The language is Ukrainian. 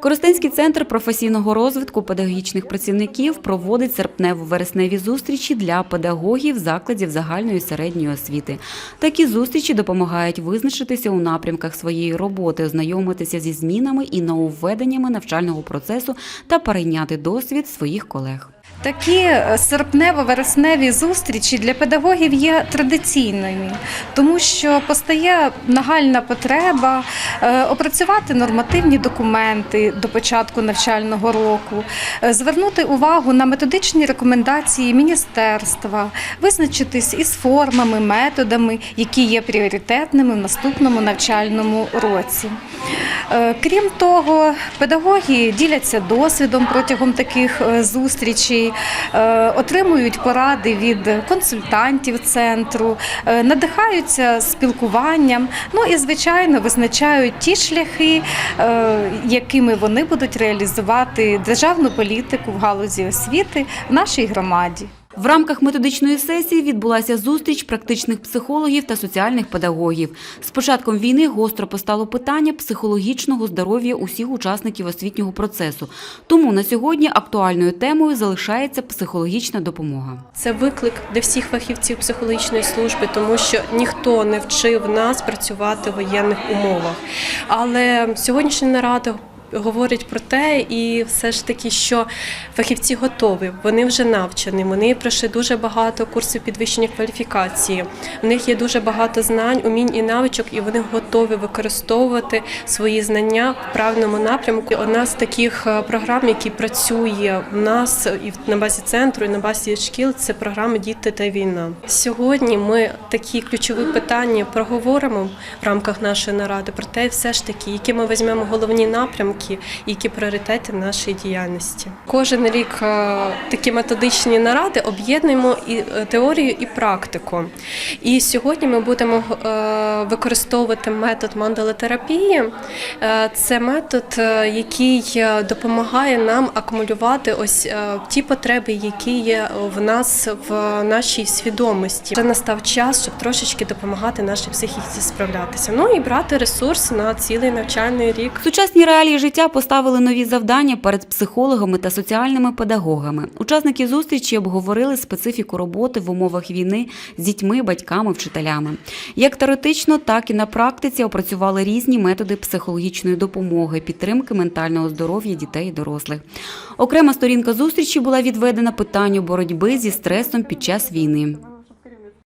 Коростенський центр професійного розвитку педагогічних працівників проводить серпнево-вересневі зустрічі для педагогів закладів загальної середньої освіти. Такі зустрічі допомагають визначитися у напрямках своєї роботи, ознайомитися зі змінами і нововведеннями навчального процесу та перейняти досвід своїх колег. Такі е, серпнево-вересневі зустрічі для педагогів є традиційними, тому що постає нагальна потреба е, опрацювати нормативні документи до початку навчального року, е, звернути увагу на методичні рекомендації міністерства, визначитись із формами, методами, які є пріоритетними в наступному навчальному році. Е, Крім того, педагоги діляться досвідом протягом таких е, зустрічей, е, отримують поради від консультантів центру, надихаються спілкуванням. Ну і звичайно визначають ті шляхи, якими вони будуть реалізувати державну політику в галузі освіти в нашій громаді. В рамках методичної сесії відбулася зустріч практичних психологів та соціальних педагогів. З початком війни гостро постало питання психологічного здоров'я усіх учасників освітнього процесу. Тому на сьогодні актуальною темою залишається психологічна допомога. Це виклик для всіх фахівців психологічної служби, тому що ніхто не вчив нас працювати в воєнних умовах. Але сьогоднішня нарада говорить про те, і все ж таки, що фахівці готові, вони вже навчені, вони пройшли дуже багато курсів підвищення кваліфікації. В них є дуже багато знань, умінь і навичок, і вони готові використовувати свої знання в правильному напрямку. Одна з таких е, програм, які працює в нас і на базі центру, і на базі шкіл, це програма Діти та війна. Сьогодні ми такі ключові питання проговоримо в рамках нашої наради про те, все ж таки, які ми візьмемо головні напрямки, і які пріоритети в нашій діяльності. Кожен рік е, такі методичні наради об'єднуємо і е, теорію, і практику. І сьогодні ми будемо е, використовувати метод мандалотерапії. Це метод, який допомагає нам акумулювати ось ті потреби, які є в нас в нашій свідомості. Вже настав час, щоб трошечки допомагати нашій психіці справлятися. Ну і брати ресурс на цілий навчальний рік. Сучасні реалії життя поставили нові завдання перед психологами та соціальними педагогами. Учасники зустрічі обговорили специфіку роботи в умовах війни з дітьми, батьками, вчителями. Як теоретично, так і на практиці опрацювали різні методи психологічної допомоги, підтримки ментального здоров'я дітей і дорослих. Окрема сторінка зустрічі була відведена питанню боротьби зі стресом під час війни.